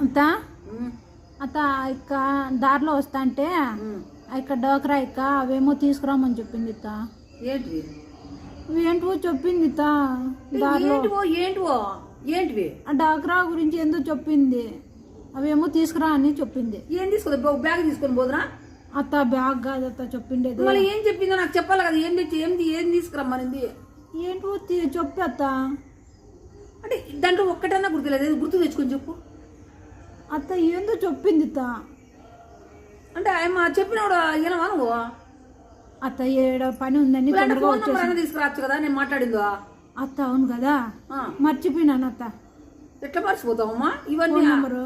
అంత? ఉమ్, అత్త ఇక్క దారిలో వస్తా అంటే. ఇక్క డోకరా ఇక్క అవేమో తీసుకురామని చెప్పింది ఇత్త ఏంటివి? ఏంటో చెప్పింది ఇత్త దారిలో. ఏంటివో ఏంటివో? ఏంటివి? ఆ డాక్రా గురించి ఏందో చెప్పింది. అవేమో తీసుకురా అని చెప్పింది. ఏం తీసుకుందా బ్యాగ్ తీసుకొని పోదురా అత్త బ్యాగ్ కాదు అత్త చెప్పిండేది. మళ్ళీ ఏం చెప్పిందో నాకు చెప్పాలి కదా. ఏం తెచ్చి ఏంది ఏం తీసుకురమ్మనింది? ఏంటో చెప్పు అత్త. అంటే దాంట్లో ఒక్కటన్నా గుర్తులేదు. గుర్తు తెచ్చుకొని చెప్పు. అత్త ఏందో చెప్పింది అత్త అంటే ఆయన చెప్పినప్పుడు ఏనవా నువ్వు? అత్త ఏడ పని ఉందని ఇలాంటి తొందరగా ఫోన్ వచ్చేసి నెంబర్ అయినా తీసుకురావచ్చు కదా నేను మాట్లాడిందో? అత్త అవును కదా? ఆ, మర్చిపోయినాను అత్త. ఎట్లా మర్చిపోతావమ్మా ఇవన్నీ ఫోన్ నెంబరు.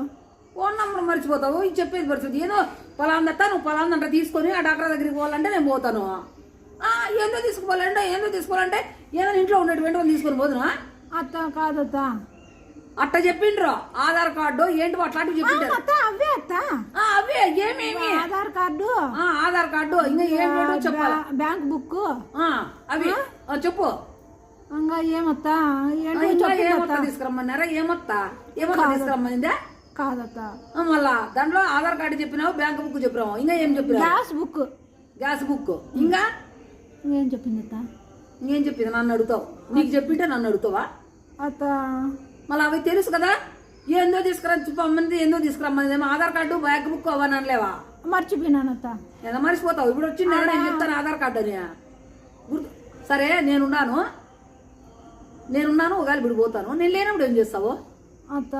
ఫోన్ నంబర్ మర్చిపోతావు? ఇది చెప్పేది పరిస్థితి. ఏదో పలాందట నువ్వు పలాందంట తీసుకొని ఆ డాక్టర్ దగ్గరికి పోవాలంటే నేను పోతాను. ఆ, ఏందో తీసుకుపోవాలంటే ఏందో తీసుకోవాలంటే ఏదో ఇంట్లో ఉన్నటువంటి వాళ్ళు తీసుకొని పోదునా? అత్త కాదత్త. అట్ట చెప్పిండ్రు. ఆధార్ కార్డు ఏంటి అట్లాంటివి చెప్పింటారు అత్త అవే అత్త. ఆ, అవే ఏమేమి? ఆధార్ కార్డు. ఆ, ఆధార్ కార్డు ఇంకా ఏం చెప్పాలి? బ్యా- బ్యాంక్ బుక్ అవి. చెప్పు. ఇంకా ఏమత్త? ఏమొత్త తీసుకురమ్మన్నారా? ఏమొత్త? ఏమొత్త తీసుకురమ్మనిందా కాదత్త. మళ్ళా దాంట్లో ఆధార్ కార్డు చెప్పినావు బ్యాంక్ బుక్ చెప్పినావు. ఇంకా ఏం చెప్పినావు? గ్యాస్ బుక్ గ్యాస్ బుక్ ఇంకా? ఏం చెప్పింది అత్త? ఇంకేం చెప్పింది? నన్ను అడుగుతావు. నీకు చెప్పింటే నన్ను అడుగుతావా? అత్త. మళ్ళీ అవి తెలుసు కదా? ఏందో తీసుకురా చెప్పమంది ఏందో తీసుకురమ్మని ఏమో ఆధార్ కార్డు బ్యాంక్ బుక్ అవని అనలేవా? మర్చిపోయినాను అత్త ఎంత మర్చిపోతావు. ఇప్పుడు వచ్చింది నేను చెప్తాను ఆధార్ కార్డు అని. గుర్తు సరే నేనున్నాను. నేనున్నాను ఒకవేళ ఇప్పుడు పోతాను. నేను లేనప్పుడు ఏం చేస్తావు? అత్త.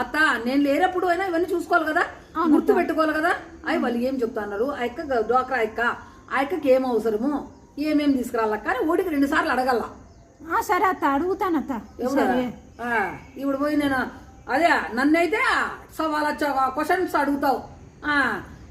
అత్త నేను లేనప్పుడు అయినా ఇవన్నీ చూసుకోవాలి కదా? గుర్తు పెట్టుకోవాలి కదా? అవి వాళ్ళు ఏం చెప్తున్నారు? ఆ యొక్క డోక్రా అక్క ఆ అక్కకి ఏం అవసరము? ఏమేం తీసుకురావాల కానీ ఓడికి రెండు సార్లు అడగల. ఆ, సరే అత్త అడుగుతాను అత్త సరే. ఆ, ఇప్పుడు పోయి నేను అదే నన్నైతే సవాల్ క్వశ్చన్స్ అడుగుతావు. ఆ,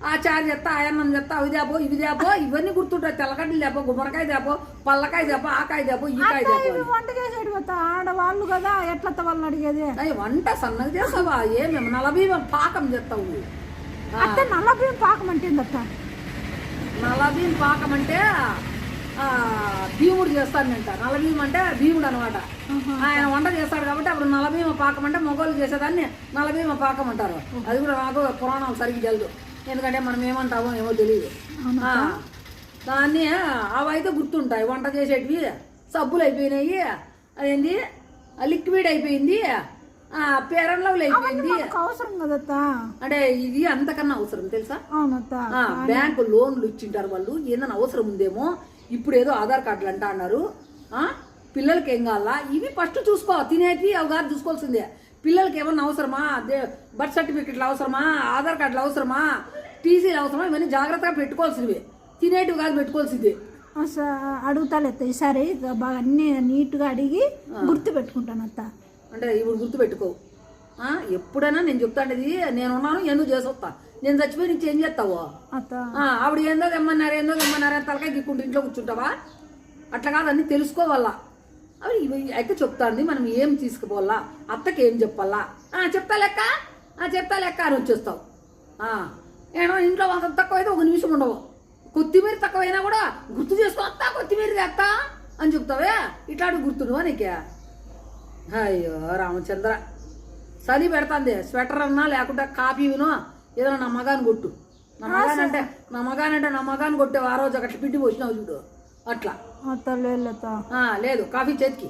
ఆ చారు చెత్త ఆయన్నం చెత్త అవి దేపో ఇవి దేపో ఇవన్నీ గుర్తుంటాయి. తెల్లగడ్డలు దేపో గుమ్మడికాయ దేపో పల్లకాయ దేపో ఆకాయ దేపో ఈ కాయ ఇవి వంట చేసేటి ఆడవాళ్ళు కదా ఎట్లా వాళ్ళని అడిగేది? వంట సన్నగా చేస్తావా? ఏమేమి నలభీ పాకం చేస్తావు అత్త బియ్యం పాకమంటుంది అత్త నలభీం పాకం అంటే భీముడు చేస్తానంట నలభీం అంటే భీముడు అనమాట ఆయన వంట చేస్తాడు కాబట్టి అప్పుడు నలభీమ పాకం అంటే మొగోళ్ళు చేసేదాన్ని నలభీమ పాకం అంటారు. అది కూడా నాకు పురాణం సరిగ్గా తెలియదు ఎందుకంటే మనం ఏమంటామో ఏమో తెలియదు దాన్ని అవి అయితే గుర్తుంటాయి. వంట చేసేటివి సబ్బులు అయిపోయినాయి. అదేంటి లిక్విడ్ అయిపోయింది. ఆ, పేరన్లవులు అయిపోయింది అవసరం కదా అత్త అంటే ఇది అంతకన్నా అవసరం తెలుసా? అవునత్త. బ్యాంకు లోన్లు ఇచ్చింటారు వాళ్ళు. ఏదైనా అవసరం ఉందేమో? ఇప్పుడు ఏదో ఆధార్ కార్డులు అంటా అన్నారు. ఆ, పిల్లలకి ఏం కావాలా? ఇవి ఫస్ట్ చూసుకో తినేటివి అవి కాదు చూసుకోవాల్సిందే. పిల్లలకి ఏమన్నా అవసరమా? బర్త్ సర్టిఫికెట్లు అవసరమా? ఆధార్ కార్డులు అవసరమా? టీసీలు అవసరమా? ఇవన్నీ జాగ్రత్తగా పెట్టుకోవాల్సినవి. తినేటివి కాదు పెట్టుకోవాల్సింది. అడుగుతాలే ఈసారి. బాగా అన్ని నీట్గా అడిగి గుర్తు పెట్టుకుంటాను అత్త. అంటే ఇప్పుడు గుర్తుపెట్టుకో ఆ, ఎప్పుడైనా నేను చెప్తాండేది నేనున్నాను ఎందుకు చేసొస్తా నేను చచ్చిపోయి నీకు ఏం చేస్తావో? ఆవిడ ఏందో తెమ్మన్నారు ఏందో తెమ్మన్నారు అని తలకాయ దిక్కుంటూ ఇంట్లో కూర్చుంటావా? అట్లా కాదు అన్ని తెలుసుకోవాలా? అవి అయితే చెప్తాంది మనం ఏం తీసుకుపోవాలా? అత్తకి ఏం చెప్పాలా? ఆ, చెప్తా లెక్క? ఆ, చెప్తా లెక్క అని వచ్చేస్తావు. ఆ, ఏమో ఇంట్లో అంత తక్కువ అయితే ఒక నిమిషం ఉండవు. కొత్తిమీర తక్కువైనా కూడా గుర్తు చేసుకో అత్త కొత్తిమీర తెత్త అని చెప్తావే? ఇట్లాంటి గుర్తును నీకే? అయ్యో రామచంద్ర. చలి పెడతాంది స్వెటర్ అన్నా లేకుంటే కాఫీ వినో. ఏదైనా నా మగాన్ని కొట్టు. నా మగానంటే నా మగానంటే నా మగాన్ని కొట్టావు ఆ రోజు అట్లా పిండి పోసినావు చూడు. అట్లా. లేదు అత్త ఆ, లేదు. కాఫీ చేతికి.